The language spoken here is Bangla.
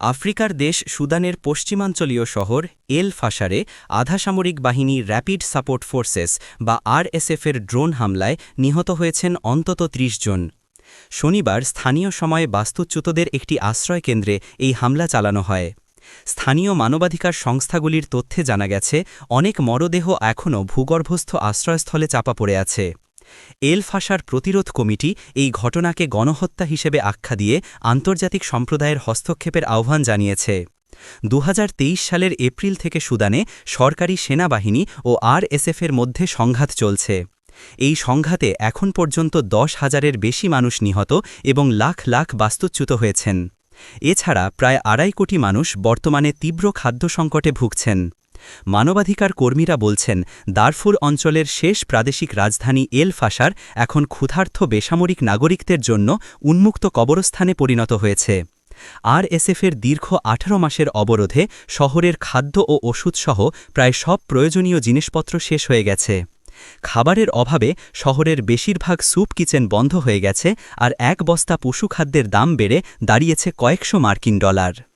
আফ্রিকার দেশ সুদানের পশ্চিমাঞ্চলীয় শহর এল ফাশারে আধাসামরিক বাহিনী র্যাপিড সাপোর্ট ফোর্সেস বা আরএসএফের ড্রোন হামলায় নিহত হয়েছেন অন্তত ৩০ জন। শনিবার স্থানীয় সময়ে বাস্তুচ্যুতদের একটি আশ্রয়কেন্দ্রে এই হামলা চালানো হয়। স্থানীয় মানবাধিকার সংস্থাগুলির তথ্যে জানা গেছে, অনেক মরদেহ এখনও ভূগর্ভস্থ আশ্রয়স্থলে চাপা পড়ে আছে। এল ফাশার প্রতিরোধ কমিটি এই ঘটনাকে গণহত্যা হিসেবে আখ্যা দিয়ে আন্তর্জাতিক সম্প্রদায়ের হস্তক্ষেপের আহ্বান জানিয়েছে। দু হাজার তেইশ সালের এপ্রিল থেকে সুদানে সরকারি সেনাবাহিনী ও আরএসএফের মধ্যে সংঘাত চলছে। এই সংঘাতে এখন পর্যন্ত দশ হাজারের বেশি মানুষ নিহত এবং লাখ লাখ বাস্তুচ্যুত হয়েছেন। এছাড়া প্রায় আড়াই কোটি মানুষ বর্তমানে তীব্র খাদ্য সংকটে ভুগছেন। মানবাধিকার কর্মীরা বলছেন, দারফুর অঞ্চলের শেষ প্রাদেশিক রাজধানী এল ফাসার এখন ক্ষুধার্থ বেসামরিক নাগরিকদের জন্য উন্মুক্ত কবরস্থানে পরিণত হয়েছে। আরএসএফের দীর্ঘ ১৮ মাসের অবরোধে শহরের খাদ্য ও ওষুধসহ প্রায় সব প্রয়োজনীয় জিনিসপত্র শেষ হয়ে গেছে। খাবারের অভাবে শহরের বেশিরভাগ স্যুপ কিচেন বন্ধ হয়ে গেছে আর এক বস্তা পশুখাদ্যের দাম বেড়ে দাঁড়িয়েছে কয়েকশো মার্কিন ডলার।